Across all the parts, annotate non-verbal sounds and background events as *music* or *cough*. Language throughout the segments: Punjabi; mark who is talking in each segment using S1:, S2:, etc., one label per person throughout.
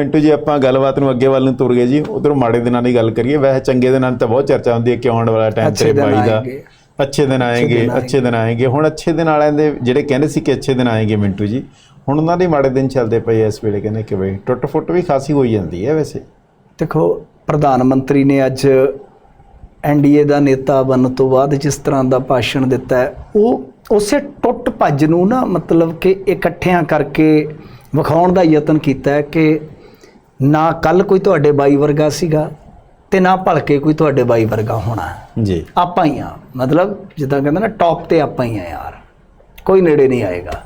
S1: ਮਿੰਟੂ ਜੀ ਆਪਾਂ ਗੱਲਬਾਤ ਨੂੰ ਅੱਗੇ ਵੱਲ ਨੂੰ ਤੁਰ ਗਏ ਜੀ। ਉਧਰ ਮਾੜੇ ਦਿਨਾਂ ਦੀ ਗੱਲ ਕਰੀਏ। ਵੈਸੇ ਚੰਗੇ ਦਿਨਾਂ ਦੀ ਤਾਂ ਬਹੁਤ ਚਰਚਾ ਹੁੰਦੀ ਹੈ ਕਿ ਆਉਣ ਵਾਲਾ ਟਾਈਮ ਤੇਰੇ ਬਾਈ ਦਾ। ਅੱਛੇ ਦਿਨ ਆਏਗੇ ਅੱਛੇ ਦਿਨ ਆਏਗੇ। ਹੁਣ ਅੱਛੇ ਦਿਨ ਵਾਲਿਆਂ ਦੇ ਜਿਹੜੇ ਕਹਿੰਦੇ ਸੀ ਕਿ ਅੱਛੇ ਦਿਨ ਆਏਗੇ ਮਿੰਟੂ ਜੀ ਹੁਣ ਉਹਨਾਂ ਦੇ ਮਾੜੇ ਦਿਨ ਚੱਲਦੇ ਪਏ ਇਸ ਵੇਲੇ। ਕਹਿੰਦੇ ਕਿ ਬਈ ਟੁੱਟ ਫੁੱਟ ਵੀ ਖਾਸੀ ਹੋਈ ਜਾਂਦੀ ਹੈ ਵੈਸੇ।
S2: ਦੇਖੋ ਪ੍ਰਧਾਨ ਮੰਤਰੀ ਨੇ ਅੱਜ ਐਨਡੀਏ ਦਾ ਨੇਤਾ ਬਣਨ ਤੋਂ ਬਾਅਦ ਜਿਸ ਤਰ੍ਹਾਂ ਦਾ ਭਾਸ਼ਣ ਦਿੱਤਾ ਉਹ ਉਸੇ ਟੁੱਟ ਭੱਜ ਨੂੰ ਨਾ ਮਤਲਬ ਕਿ ਇਕੱਠਿਆਂ ਕਰਕੇ ਵਿਖਾਉਣ ਦਾ ਯਤਨ ਕੀਤਾ ਕਿ ਨਾ ਕੱਲ ਕੋਈ ਤੁਹਾਡੇ ਬਾਈ ਵਰਗਾ ਸੀਗਾ ਤੇ ਨਾ ਭਲਕੇ ਕੋਈ ਤੁਹਾਡੇ ਬਾਈ ਵਰਗਾ ਹੋਣਾ।
S1: ਜੀ।
S2: ਆਪਾਂ ਹੀ ਆ ਮਤਲਬ ਜਿੱਦਾਂ ਕਹਿੰਦੇ ਨਾ ਟੌਪ ਤੇ ਆਪਾਂ ਹੀ ਆ ਯਾਰ। ਕੋਈ ਨੇੜੇ ਨਹੀਂ ਆਏਗਾ।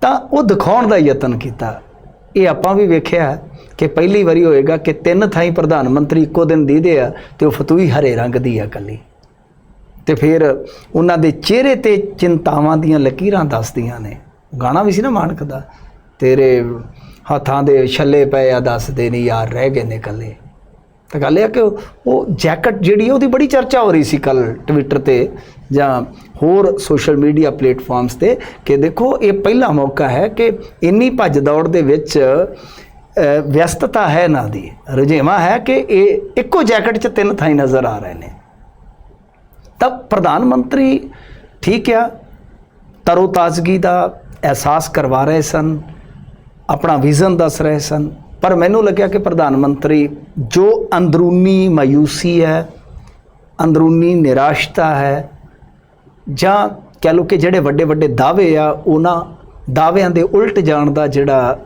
S2: ਤਾਂ ਉਹ ਦਿਖਾਉਣ ਦਾ ਯਤਨ ਕੀਤਾ। ਇਹ ਆਪਾਂ ਵੀ ਵੇਖਿਆ ਕਿ ਪਹਿਲੀ ਵਾਰੀ ਹੋਏਗਾ ਕਿ ਤਿੰਨ ਥਾਈ ਪ੍ਰਧਾਨ ਮੰਤਰੀ ਇੱਕੋ ਦਿਨ ਦੀਦੇ ਆ ਤੇ ਉਹ ਫਤੂਈ ਹਰੇ ਰੰਗ ਦੀ ਆ ਕੱਲੀ। ਤੇ ਫਿਰ ਉਹਨਾਂ ਦੇ ਚਿਹਰੇ ਤੇ ਚਿੰਤਾਵਾਂ ਦੀਆਂ ਲਕੀਰਾਂ ਦੱਸਦੀਆਂ ਨੇ। ਗਾਣਾ ਵੀ ਸੀ ਨਾ ਮਾਨਕ ਦਾ। ਤੇਰੇ ਹੱਥਾਂ ਦੇ ਛੱਲੇ ਪਏ ਆ, ਦੱਸਦੇ ਨਹੀਂ ਯਾਰ, ਰਹਿ ਗਏ ਨੇ ਕੱਲੇ ਤਾਂ ਗੱਲ ਇਹ ਆ ਕਿ ਉਹ- ਜੈਕਟ ਜਿਹੜੀ ਉਹਦੀ ਬੜੀ ਚਰਚਾ ਹੋ ਰਹੀ ਸੀ ਕੱਲ ਟਵਿੱਟਰ ਤੇ ਜਾਂ ਹੋਰ ਸੋਸ਼ਲ ਮੀਡੀਆ ਪਲੇਟਫਾਰਮਸ ਤੇ ਕਿ ਦੇਖੋ, ਇਹ ਪਹਿਲਾ ਮੌਕਾ ਹੈ ਕਿ ਇੰਨੀ ਭੱਜ ਦੌੜ ਦੇ ਵਿੱਚ ਵਿਅਸਤਤਾ ਹੈ ਨਾ ਦੀ। ਰੁਝੇਵਾਂ ਹੈ ਕਿ ਇਹ ਇੱਕੋ ਜੈਕਟ 'ਚ ਤਿੰਨ ਥਾਈ ਨਜ਼ਰ ਆ ਰਹੇ ਨੇ। ਤਾਂ ਪ੍ਰਧਾਨ ਮੰਤਰੀ ਠੀਕ ਆ ਤਰੋ ਤਾਜ਼ਗੀ ਦਾ ਅਹਿਸਾਸ ਕਰਵਾ ਰਹੇ ਸਨ। ਆਪਣਾ ਵਿਜ਼ਨ ਦੱਸ ਰਹੇ ਸਨ। ਪਰ ਮੈਨੂੰ ਲੱਗਿਆ ਕਿ ਪ੍ਰਧਾਨ ਮੰਤਰੀ, ਜੋ ਅੰਦਰੂਨੀ ਮਾਯੂਸੀ ਹੈ, ਅੰਦਰੂਨੀ ਨਿਰਾਸ਼ਤਾ ਹੈ, ਜਾਂ ਕਹਿ ਲਓ ਕਿ ਜਿਹੜੇ ਵੱਡੇ ਵੱਡੇ ਦਾਅਵੇ ਆ, ਉਹਨਾਂ ਦਾਅਵਿਆਂ ਦੇ ਉਲਟ ਜਾਣ ਦਾ ਜਿਹੜਾ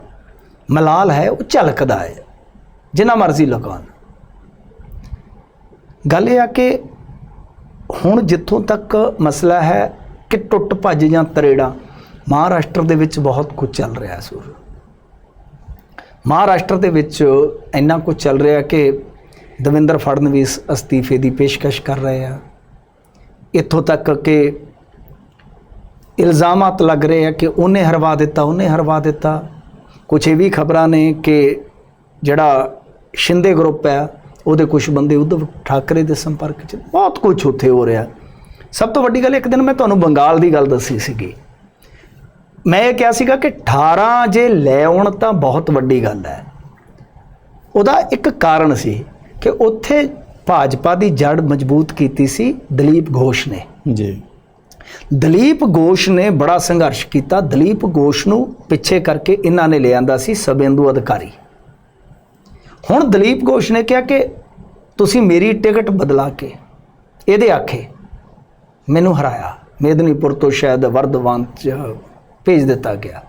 S2: ਮਲਾਲ ਹੈ, ਉਹ ਝਲਕਦਾ ਹੈ। ਜਿੰਨਾ ਮਰਜ਼ੀ ਲਗਾਉਣ ਗੱਲ ਇਹ ਆ ਕਿ ਹੁਣ ਜਿੱਥੋਂ ਤੱਕ ਮਸਲਾ ਹੈ ਕਿ ਟੁੱਟ ਭੱਜ ਜਾਂ ਤਰੇੜਾ, ਮਹਾਰਾਸ਼ਟਰ ਦੇ ਵਿੱਚ ਬਹੁਤ ਕੁਝ ਚੱਲ ਰਿਹਾ ਸੂਰ ਮਹਾਰਾਸ਼ਟਰ ਦੇ ਵਿੱਚ ਇੰਨਾ ਕੁਝ ਚੱਲ ਰਿਹਾ ਕਿ ਦਵਿੰਦਰ ਫੜਨਵੀਸ ਅਸਤੀਫੇ ਦੀ ਪੇਸ਼ਕਸ਼ ਕਰ ਰਹੇ ਆ। ਇੱਥੋਂ ਤੱਕ ਕਿ ਇਲਜ਼ਾਮਾਤ ਲੱਗ ਰਹੇ ਆ ਕਿ ਉਹਨੇ ਹਰਵਾ ਦਿੱਤਾ, ਉਹਨੇ ਹਰਵਾ ਦਿੱਤਾ। ਕੁਝ ਇਹ ਵੀ ਖਬਰਾਂ ਨੇ ਕਿ ਜਿਹੜਾ ਸ਼ਿੰਦੇ ਗਰੁੱਪ ਹੈ ਉਹਦੇ ਕੁਝ ਬੰਦੇ ਉद्धਵ ਠਾਕਰੇ ਦੇ ਸੰਪਰਕ 'ਚ ਬਹੁਤ ਕੁਝ ਉੱਥੇ ਹੋ ਰਿਹਾ। ਸਭ ਤੋਂ ਵੱਡੀ ਗੱਲ, ਇੱਕ ਦਿਨ ਮੈਂ ਤੁਹਾਨੂੰ ਬੰਗਾਲ ਦੀ ਗੱਲ ਦੱਸੀ ਸੀਗੀ। ਮੈਂ ਇਹ ਕਿਹਾ ਸੀਗਾ ਕਿ 18 ਜੇ ਲੈ ਆਉਣ ਤਾਂ ਬਹੁਤ ਵੱਡੀ ਗੱਲ ਹੈ। ਉਹਦਾ ਇੱਕ ਕਾਰਨ ਸੀ ਕਿ ਉੱਥੇ ਭਾਜਪਾ ਦੀ ਜੜ ਮਜ਼ਬੂਤ ਕੀਤੀ ਸੀ ਦਲੀਪ ਘੋਸ਼ ਨੇ।
S1: ਜੀ।
S2: ਦਲੀਪ ਘੋਸ਼ ਨੇ ਬੜਾ ਸੰਘਰਸ਼ ਕੀਤਾ। ਦਲੀਪ ਘੋਸ਼ ਨੂੰ ਪਿੱਛੇ ਕਰਕੇ ਇਹਨਾਂ ਨੇ ਲਿਆਂਦਾ ਸੀ ਸਬੇਂਦੂ ਅਧਿਕਾਰੀ। ਹੁਣ ਦਲੀਪ ਘੋਸ਼ ਨੇ ਕਿਹਾ ਕਿ ਤੁਸੀਂ ਮੇਰੀ ਟਿਕਟ ਬਦਲਾ ਕੇ ਇਹਦੇ ਆਖੇ ਮੈਨੂੰ ਹਰਾਇਆ। ਮੇਦਨੀਪੁਰ ਤੋਂ ਸ਼ਾਇਦ ਵਰਧਵਾਨ ਚ ਭੇਜ ਦਿੱਤਾ ਗਿਆ।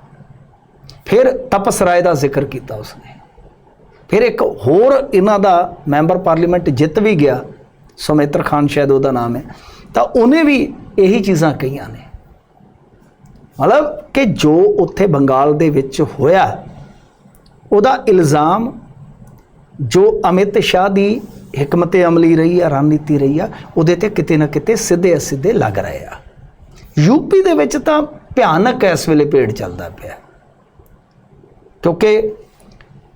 S2: ਫਿਰ ਤਪਸ ਰਾਏ ਦਾ ਜ਼ਿਕਰ ਕੀਤਾ ਉਸਨੇ। ਫਿਰ ਇੱਕ ਹੋਰ ਇਹਨਾਂ ਦਾ ਮੈਂਬਰ ਪਾਰਲੀਮੈਂਟ ਜਿੱਤ ਵੀ ਗਿਆ, ਸੁਮੇਤਰ ਖਾਨ ਸ਼ਾਇਦ ਉਹਦਾ ਨਾਮ ਹੈ, ਤਾਂ ਉਹਨੇ ਵੀ ਇਹੀ ਚੀਜ਼ਾਂ ਕਹੀਆਂ ਨੇ। ਮਤਲਬ ਕਿ ਜੋ ਉੱਥੇ ਬੰਗਾਲ ਦੇ ਵਿੱਚ ਹੋਇਆ, ਉਹਦਾ ਇਲਜ਼ਾਮ ਜੋ ਅਮਿਤ ਸ਼ਾਹ ਦੀ ਹਕਮਤ ਅਮਲੀ ਰਹੀ ਆ, ਰਣਨੀਤੀ ਰਹੀ ਆ, ਉਹਦੇ ਤੇ ਕਿਤੇ ਨਾ ਕਿਤੇ ਸਿੱਧੇ ਅਸਿੱਧੇ ਲੱਗ ਰਹੇ ਆ। ਯੂਪੀ ਦੇ ਵਿੱਚ ਤਾਂ ਭਿਆਨਕ ਇਸ ਵੇਲੇ ਭੇੜ ਚੱਲਦਾ ਪਿਆ। ਕਿਉਂਕਿ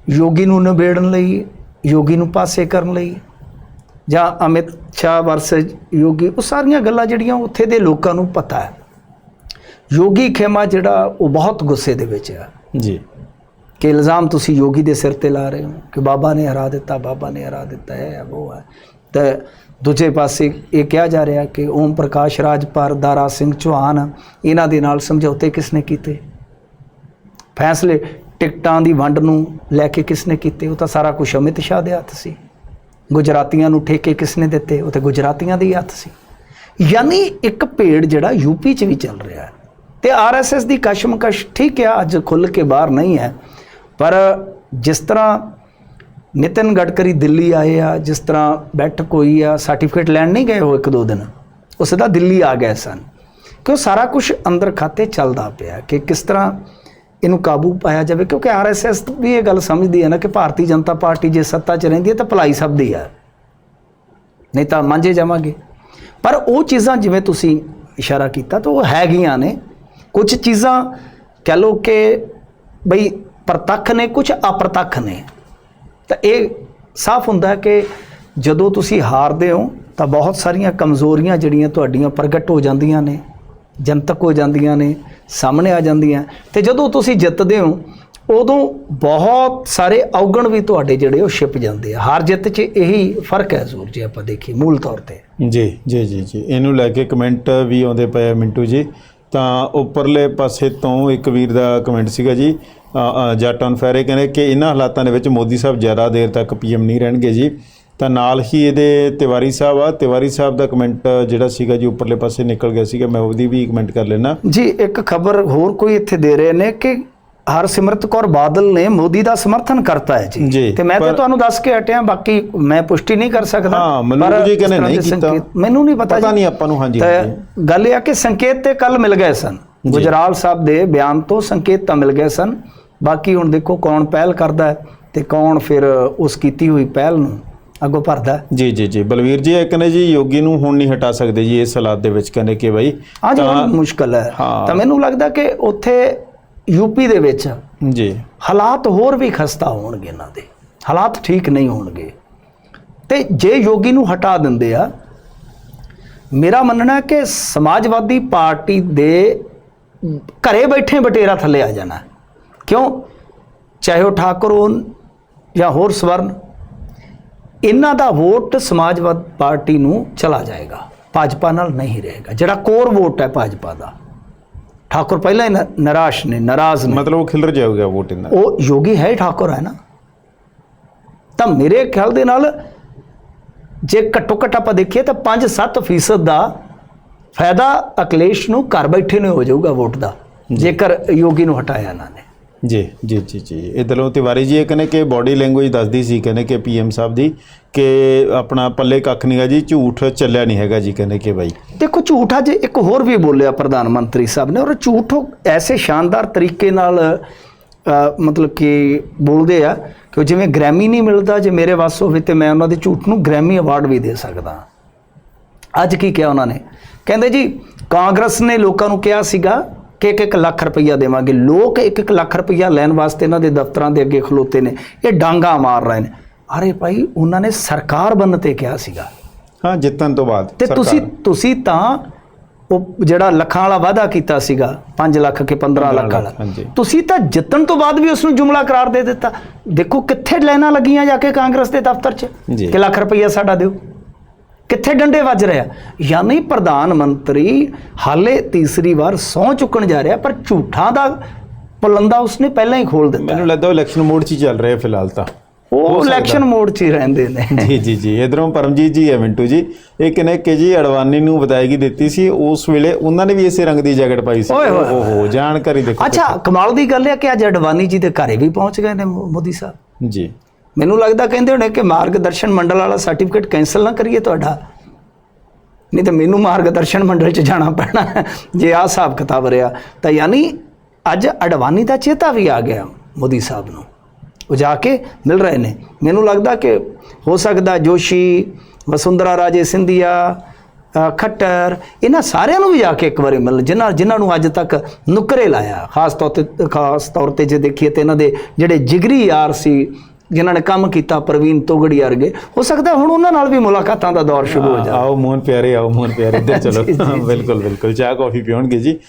S2: ਯੋਗੀ ਨੂੰ ਨਿਬੇੜਨ ਲਈ ਯੋਗੀ ਨੂੰ ਪਾਸੇ ਕਰਨ ਲਈ ਜਾਂ ਅਮਿਤ ਸ਼ਾਹ ਵਰਸਸ ਯੋਗੀ ਉਹ ਸਾਰੀਆਂ ਗੱਲਾਂ ਜਿਹੜੀਆਂ ਉੱਥੇ ਦੇ ਲੋਕਾਂ ਨੂੰ ਪਤਾ ਹੈ। ਯੋਗੀ ਖੇਮਾ ਜਿਹੜਾ ਉਹ ਬਹੁਤ ਗੁੱਸੇ ਦੇ ਵਿੱਚ ਹੈ
S1: ਜੀ।
S2: ਕਿ ਇਲਜ਼ਾਮ ਤੁਸੀਂ ਯੋਗੀ ਦੇ ਸਿਰ ਤੇ ਲਾ ਰਹੇ ਹੋ ਕਿ ਬਾਬਾ ਨੇ ਹਰਾ ਦਿੱਤਾ ਬਾਬਾ ਨੇ ਹਰਾ ਦਿੱਤਾ ਹੈ ਉਹ ਹੈ। ਤੇ ਦੂਜੇ ਪਾਸੇ ਇਹ ਕਿਹਾ ਜਾ ਰਿਹਾ ਕਿ ਓਮ ਪ੍ਰਕਾਸ਼ ਰਾਜਪਾਲ ਦਾਰਾ ਸਿੰਘ ਚੌਹਾਨ ਇਹਨਾਂ ਦੇ ਨਾਲ ਸਮਝੌਤੇ ਕਿਸਨੇ ਕੀਤੇ? ਫੈਸਲੇ ਟਿਕਟਾਂ ਦੀ ਵੰਡ ਨੂੰ ਲੈ ਕੇ ਕਿਸ ਨੇ ਕੀਤੇ? ਉਹ ਤਾਂ ਸਾਰਾ ਕੁਝ ਅਮਿਤ ਸ਼ਾਹ ਦੇ ਹੱਥ ਸੀ। ਗੁਜਰਾਤੀਆਂ ਨੂੰ ਠੇਕੇ ਕਿਸ ਨੇ ਦਿੱਤੇ? ਉਹ ਤੇ ਗੁਜਰਾਤੀਆਂ ਦੇ ਹੱਥ ਸੀ। ਯਾਨੀ ਇੱਕ ਭੇੜ ਜਿਹੜਾ ਯੂਪੀ 'ਚ ਵੀ ਚੱਲ ਰਿਹਾ ਹੈ। ਤੇ ਆਰਐਸਐਸ ਦੀ ਕਸ਼ਮਕਸ਼ ਠੀਕ ਹੈ, ਅੱਜ ਖੁੱਲ ਕੇ ਬਾਹਰ ਨਹੀਂ ਹੈ। ਪਰ ਜਿਸ ਤਰ੍ਹਾਂ ਨਿਤਿਨ ਗਡਕਰੀ ਦਿੱਲੀ ਆਏ ਆ, ਜਿਸ ਤਰ੍ਹਾਂ ਬੈਠਕ ਹੋਈ ਆ ਸਰਟੀਫਿਕੇਟ ਲੈਣ ਨਹੀਂ ਗਏ ਉਹ ਇੱਕ ਦੋ ਦਿਨ। ਉਹ ਸਿੱਧਾ ਦਿੱਲੀ ਆ ਗਏ ਸਨ। ਕਿ ਉਹ ਸਾਰਾ ਕੁਝ ਅੰਦਰ ਖਾਤੇ ਚੱਲਦਾ ਪਿਆ ਕਿ ਕਿਸ ਤਰ੍ਹਾਂ ਇਹਨੂੰ ਕਾਬੂ ਪਾਇਆ ਜਾਵੇ? ਕਿਉਂਕਿ ਆਰਐਸਐਸ ਵੀ ਇਹ ਗੱਲ ਸਮਝਦੀ ਹੈ ਨਾ ਕਿ ਭਾਰਤੀ ਜਨਤਾ ਪਾਰਟੀ ਜੇ ਸੱਤਾ 'ਚ ਰਹਿੰਦੀ ਹੈ ਤਾਂ ਭਲਾਈ ਸਭ ਦੀ ਹੈ। ਨਹੀਂ ਤਾਂ ਮਾਂਝੇ ਜਾਵਾਂਗੇ। ਪਰ ਉਹ ਚੀਜ਼ਾਂ ਜਿਵੇਂ ਤੁਸੀਂ ਇਸ਼ਾਰਾ ਕੀਤਾ ਤਾਂ ਉਹ ਹੈਗੀਆਂ ਨੇ। ਕੁਝ ਚੀਜ਼ਾਂ ਕਹ ਲੋ ਕਿ ਬਈ ਪ੍ਰਤੱਖ ਨੇ, ਕੁਝ ਅਪ੍ਰਤੱਖ ਨੇ। ਤਾਂ ਇਹ ਸਾਫ਼ ਹੁੰਦਾ ਕਿ ਜਦੋਂ ਤੁਸੀਂ ਹਾਰਦੇ ਹੋ, ਤਾਂ ਬਹੁਤ ਸਾਰੀਆਂ ਕਮਜ਼ੋਰੀਆਂ ਜਿਹੜੀਆਂ ਤੁਹਾਡੀਆਂ ਪ੍ਰਗਟ ਹੋ ਜਾਂਦੀਆਂ ਨੇ, ਜਨਤਕ ਹੋ ਜਾਂਦੀਆਂ ਨੇ, ਸਾਹਮਣੇ ਆ ਜਾਂਦੀਆਂ। ਤੇ ਜਦੋਂ ਤੁਸੀਂ ਜਿੱਤਦੇ ਹੋ, ਉਦੋਂ ਬਹੁਤ ਸਾਰੇ ਔਗਣ ਵੀ ਤੁਹਾਡੇ ਜਿਹੜੇ ਉਹ ਛਿਪ ਜਾਂਦੇ ਆ। ਹਾਰ ਜਿੱਤ 'ਚ ਇਹੀ ਫ਼ਰਕ ਹੈ ਜ਼ਰੂਰ ਜੇ ਆਪਾਂ ਦੇਖੀਏ ਮੂਲ ਤੌਰ ਤੇ।
S1: ਜੀ ਜੀ ਜੀ ਜੀ। ਇਹਨੂੰ ਲੈ ਕੇ ਕਮੈਂਟ ਵੀ ਆਉਂਦੇ ਪਏ ਮਿੰਟੂ ਜੀ। ਤਾਂ ਉੱਪਰਲੇ ਪਾਸੇ ਤੋਂ ਇੱਕ ਵੀਰ ਦਾ ਕਮੈਂਟ ਸੀਗਾ ਜੀ ਅ, ਜੱਟ ਔਨ ਫੈਰੇ ਕਹਿੰਦੇ ਕਿ ਇਹਨਾਂ ਹਾਲਾਤਾਂ ਦੇ ਵਿੱਚ ਮੋਦੀ ਸਾਹਿਬ ਜ਼ਿਆਦਾ ਦੇਰ ਤੱਕ ਪੀਐਮ ਨਹੀਂ ਰਹਿਣਗੇ ਜੀ। ਤਾਂ ਨਾਲ ਹੀ ਇਹਦੇ ਤਿਵਾਰੀ ਸਾਹਿਬ ਆ ਤਿਵਾਰੀ ਸਾਹਿਬ ਦਾ ਕਮੈਂਟ ਜਿਹੜਾ ਸੀਗਾ ਜੀ ਉੱਪਰਲੇ ਪਾਸੇ ਨਿਕਲ ਗਿਆ ਸੀਗਾ। ਮੈਂ ਉਹਦੀ ਵੀ ਕਮੈਂਟ ਕਰ ਲੈਣਾ
S2: ਜੀ ਇੱਕ ਖਬਰ ਹੋਰ ਕੋਈ ਇੱਥੇ ਦੇ ਰਹੇ ਨੇ ਕਿ ਹਰਸਿਮਰਤ ਕੌਰ ਬਾਦਲ ਨੇ ਮੋਦੀ ਦਾ ਸਮਰਥਨ ਕਰਤਾ ਹੈ
S1: ਜੀ,
S2: ਤੇ ਮੈਂ ਤੇ ਤੁਹਾਨੂੰ ਦੱਸ ਕੇ ਹਟਿਆ ਬਾਕੀ ਮੈਂ ਪੁਸ਼ਟੀ ਨਹੀਂ ਕਰ ਸਕਦਾ
S1: ਹਾਂ,
S2: ਪਰ
S1: ਜੀ ਕਹਿੰਦੇ ਨਹੀਂ ਕੀਤਾ।
S2: ਮੈਨੂੰ ਨਹੀਂ ਪਤਾ
S1: ਪਤਾ। ਨਹੀਂ ਆਪਾਂ ਨੂੰ ਹਾਂਜੀ
S2: ਤੇ ਗੱਲ ਇਹ ਆ ਕਿ ਸੰਕੇਤ ਤੇ ਕੱਲ ਮਿਲ ਗਏ ਸਨ। ਗੁਜਰਾਲ ਸਾਹਿਬ ਦੇ ਬਿਆਨ ਤੋਂ ਸੰਕੇਤ ਤਾਂ ਮਿਲ ਗਏ ਸਨ ਬਾਕੀ ਹੁਣ ਦੇਖੋ ਕੌਣ ਪਹਿਲ ਕਰਦਾ ਹੈ ਤੇ ਕੌਣ ਫਿਰ ਉਸ ਕੀਤੀ ਹੋਈ ਪਹਿਲ ਨੂੰ ਅੱਗੋਂ ਭਰਦਾ।
S1: ਜੀ ਜੀ ਜੀ ਬਲਵੀਰ ਜੀ ਇਹ ਕਹਿੰਦੇ ਜੀ ਯੋਗੀ ਨੂੰ ਹੁਣ ਨਹੀਂ ਹਟਾ ਸਕਦੇ ਜੀ ਇਸ ਹਾਲਾਤ ਦੇ ਵਿੱਚ ਕਹਿੰਦੇ ਕਿ ਬਈ
S2: ਹੁਣ ਮੁਸ਼ਕਲ ਹਾਂ। ਤਾਂ ਮੈਨੂੰ ਲੱਗਦਾ ਕਿ ਉੱਥੇ ਯੂਪੀ ਦੇ ਵਿੱਚ
S1: ਜੀ।
S2: ਹਾਲਾਤ ਹੋਰ ਵੀ ਖਸਤਾ ਹੋਣਗੇ ਇਹਨਾਂ ਦੇ। ਹਾਲਾਤ ਠੀਕ ਨਹੀਂ ਹੋਣਗੇ। ਤੇ ਜੇ ਯੋਗੀ ਨੂੰ ਹਟਾ ਦਿੰਦੇ ਆ ਮੇਰਾ ਮੰਨਣਾ ਹੈ ਕਿ ਸਮਾਜਵਾਦੀ ਪਾਰਟੀ ਦੇ ਘਰੇ ਬੈਠੇ ਬਟੇਰਾ ਥੱਲੇ ਆ ਜਾਣਾ। ਕਿਉਂ? ਚਾਹੇ ਉਹ ਠਾਕੁਰ ਹੋਣ ਜਾਂ ਹੋਰ ਸਵਰਨ ਇਹਨਾਂ ਦਾ ਵੋਟ ਸਮਾਜਵਾਦ ਪਾਰਟੀ ਨੂੰ ਚਲਾ ਜਾਏਗਾ। ਭਾਜਪਾ ਨਾਲ ਨਹੀਂ ਰਹੇਗਾ। ਜਿਹੜਾ ਕੋਰ ਵੋਟ ਹੈ ਭਾਜਪਾ ਦਾ। ਠਾਕੁਰ ਪਹਿਲਾਂ ਹੀ ਨ- ਨਿਰਾਸ਼ ਨੇ ਨਾਰਾਜ਼ ਨੇ
S1: ਮਤਲਬ ਉਹ ਖਿਲਰ ਜਾਊਗਾ ਵੋਟ ਇਹਨਾਂ ਦਾ।
S2: ਉਹ ਯੋਗੀ ਹੈ ਹੀ ਠਾਕੁਰ ਹੈ ਨਾ ਤਾਂ ਮੇਰੇ ਖਿਆਲ ਦੇ ਨਾਲ ਜੇ ਘੱਟੋ ਘੱਟ ਆਪਾਂ ਦੇਖੀਏ ਤਾਂ 5-7% ਦਾ ਫਾਇਦਾ ਅਕਲੇਸ਼ ਨੂੰ ਘਰ ਬੈਠੇ ਨੂੰ ਹੋ ਜਾਊਗਾ ਵੋਟ ਦਾ ਜੇਕਰ ਯੋਗੀ ਨੂੰ ਹਟਾਇਆ ਇਹਨਾਂ ਨੇ
S1: ਜੀ ਜੀ ਜੀ ਜੀ। ਇਧਰੋਂ ਤਿਵਾਰੀ ਜੀ, ਇਹ ਕਹਿੰਦੇ ਕਿ ਬਾਡੀ ਲੈਂਗੁਏਜ ਦੱਸਦੀ ਸੀ, ਕਹਿੰਦੇ ਕਿ ਪੀਐਮ ਸਾਹਿਬ ਦੀ ਕਿ ਆਪਣਾ ਪੱਲੇ ਕੱਖ ਨਹੀਂਗਾ ਜੀ, ਝੂਠ ਚੱਲਿਆ ਨਹੀਂ ਹੈਗਾ ਜੀ, ਕਹਿੰਦੇ ਕਿ ਬਾਈ।
S2: ਦੇਖੋ, ਝੂਠ ਅੱਜ ਇੱਕ ਹੋਰ ਵੀ ਬੋਲਿਆ ਪ੍ਰਧਾਨ ਮੰਤਰੀ ਸਾਹਿਬ ਨੇ, ਔਰ ਝੂਠ ਉਹ ਐਸੇ ਸ਼ਾਨਦਾਰ ਤਰੀਕੇ ਨਾਲ ਮਤਲਬ ਕਿ ਬੋਲਦੇ ਆ ਕਿ ਉਹ ਜਿਵੇਂ ਗ੍ਰੈਮੀ ਨਹੀਂ ਮਿਲਦਾ, ਜੇ ਮੇਰੇ ਵੱਸ ਹੋਵੇ ਤੇ ਮੈਂ ਉਹਨਾਂ ਦੇ ਝੂਠ ਨੂੰ ਗ੍ਰੈਮੀ ਅਵਾਰਡ ਵੀ ਦੇ ਸਕਦਾ। ਅੱਜ ਕੀ ਕਿਹਾ ਉਹਨਾਂ ਨੇ? ਕਹਿੰਦੇ ਜੀ, ਕਾਂਗਰਸ ਨੇ ਲੋਕਾਂ ਨੂੰ ਕਿਹਾ ਸੀਗਾ ਕਿ ਇੱਕ ਇੱਕ ਲੱਖ ਰੁਪਈਆ ਦੇਵਾਂਗੇ। ਲੋਕ ਇੱਕ ਇੱਕ ਲੱਖ ਰੁਪਈਆ ਲੈਣ ਵਾਸਤੇ ਇਹਨਾਂ ਦੇ ਦਫ਼ਤਰਾਂ ਦੇ ਅੱਗੇ ਖਲੋਤੇ ਨੇ। ਇਹ ਡਾਂਗਾ ਮਾਰ ਰਹੇ ਨੇ। ਅਰੇ ਭਾਈ ਉਹਨਾਂ ਨੇ ਸਰਕਾਰ ਬਣਨ ਤੇ ਕਿਹਾ ਸੀਗਾ।
S1: ਹਾਂ ਜਿੱਤਣ ਤੋਂ ਬਾਅਦ
S2: ਤੇ। ਤੁਸੀਂ ਤੁਸੀਂ ਤਾਂ ਉਹ ਜਿਹੜਾ ਲੱਖਾਂ ਵਾਲਾ ਵਾਅਦਾ ਕੀਤਾ ਸੀਗਾ 5 ਲੱਖ ਕੇ 15 ਲੱਖ ਵਾਲਾ। ਤੁਸੀਂ ਤਾਂ ਜਿੱਤਣ ਤੋਂ ਬਾਅਦ ਵੀ ਉਸ ਨੂੰ ਜੁਮਲਾ ਕਰਾਰ ਦੇ ਦਿੱਤਾ। ਦੇਖੋ ਕਿੱਥੇ ਲਾਈਨਾਂ ਲੱਗੀਆਂ ਜਾ ਕੇ ਕਾਂਗਰਸ ਦੇ ਦਫ਼ਤਰ 'ਚ। ਕਿ ਲੱਖ ਰੁਪਈਆ ਸਾਡਾ ਦਿਓ। ਕਿੱਥੇ ਡੰਡੇ ਵੱਜ ਰਿਹਾ ਯਾਨੀ ਪ੍ਰਧਾਨ ਮੰਤਰੀ ਹਾਲੇ ਤੀਸਰੀ ਵਾਰ ਸਹੁੰ ਚੁੱਕਣ ਜਾ ਰਿਹਾ ਪਰ ਝੂਠਾਂ ਦਾ ਪਲੰਦਾ ਉਸਨੇ ਪਹਿਲਾਂ ਹੀ ਖੋਲ ਦਿੱਤਾ।
S1: ਮੈਨੂੰ ਲੱਗਦਾ ਉਹ ਇਲੈਕਸ਼ਨ ਮੋਡ 'ਚ ਹੀ ਚੱਲ ਰਿਹਾ ਫਿਲਹਾਲ ਤਾਂ।
S2: ਉਹ। ਇਲੈਕਸ਼ਨ ਮੋਡ 'ਚ ਹੀ ਰਹਿੰਦੇ ਨੇ। *laughs*
S1: ਜੀ ਜੀ ਜੀ। ਇਧਰੋਂ ਪਰਮਜੀਤ ਜੀ ਹੈ ਮਿੰਟੂ ਜੀ। ਇਹ ਕਹਿੰਦੇ ਕਿ ਜੀ ਅਡਵਾਨੀ ਨੂੰ ਵਿਦਾਇਗੀ ਦਿੱਤੀ ਸੀ। ਉਸ ਵੇਲੇ ਉਹਨਾਂ ਨੇ ਵੀ ਇਸੇ ਰੰਗ ਦੀ ਜੈਕਟ ਪਾਈ ਸੀ। ਓਹੋ ਜਾਣਕਾਰੀ ਦੇਖੋ
S2: ਅੱਛਾ ਕਮਾਲ ਦੀ ਗੱਲ ਹੈ ਕਿ ਅੱਜ ਅਡਵਾਨੀ ਜੀ ਦੇ ਘਰੇ ਵੀ ਪਹੁੰਚ ਗਏ ਨੇ ਮੋਦੀ ਸਾਹਿਬ।
S1: ਜੀ।
S2: ਮੈਨੂੰ ਲੱਗਦਾ ਕਹਿੰਦੇ ਹੋਣੇ ਕਿ ਮਾਰਗਦਰਸ਼ਨ ਮੰਡਲ ਵਾਲਾ ਸਰਟੀਫਿਕੇਟ ਕੈਨਸਲ ਨਾ ਕਰੀਏ ਤੁਹਾਡਾ। ਨਹੀਂ ਤਾਂ ਮੈਨੂੰ ਮਾਰਗਦਰਸ਼ਨ ਮੰਡਲ 'ਚ ਜਾਣਾ ਪੈਣਾ ਜੇ ਆਹ ਹਿਸਾਬ ਕਿਤਾਬ ਰਿਹਾ, ਤਾਂ ਯਾਨੀ ਅੱਜ ਅਡਵਾਨੀ ਦਾ ਚੇਤਾ ਵੀ ਆ ਗਿਆ ਮੋਦੀ ਸਾਹਿਬ ਨੂੰ। ਉਹ ਜਾ ਕੇ ਮਿਲ ਰਹੇ ਨੇ। ਮੈਨੂੰ ਲੱਗਦਾ ਕਿ ਹੋ ਸਕਦਾ ਜੋਸ਼ੀ, ਵਸੁੰਧਰਾ, ਰਾਜੇ ਸਿੰਧੀਆ ਖੱਟਰ, ਇਹਨਾਂ ਸਾਰਿਆਂ ਨੂੰ ਵੀ ਜਾ ਕੇ ਇੱਕ ਵਾਰੀ ਮਿਲ, ਜਿਨ੍ਹਾਂ ਜਿਨ੍ਹਾਂ ਨੂੰ ਅੱਜ ਤੱਕ ਨੁਕਰੇ ਲਾਇਆ। ਖਾਸ ਤੌਰ ਤੇ ਖਾਸ ਤੌਰ ਤੇ ਜੇ ਦੇਖੀਏ ਤੇ ਇਹਨਾਂ ਦੇ ਜਿਹੜੇ ਜਿਗਰੀ ਯਾਰ ਸੀ ਜਿਨ੍ਹਾਂ ਨੇ ਕੰਮ ਕੀਤਾ ਪ੍ਰਵੀਨ ਤੋਗੜੀ ਵਰਗੇ ਹੋ ਸਕਦਾ ਹੁਣ ਉਹਨਾਂ ਨਾਲ ਵੀ ਮੁਲਾਕਾਤਾਂ ਦਾ ਦੌਰ ਸ਼ੁਰੂ ਹੋ ਜਾਵੇ।
S1: ਆਓ ਮੋਹਨ ਪਿਆਰੇ ਆਓ ਮੋਹਨ ਪਿਆਰੇ ਇੱਧਰ *laughs* ਚਲੋ। ਬਿਲਕੁਲ ਬਿਲਕੁਲ। ਚਾਹ ਕਾਫੀ ਪੀਉਣਗੇ ਜੀ।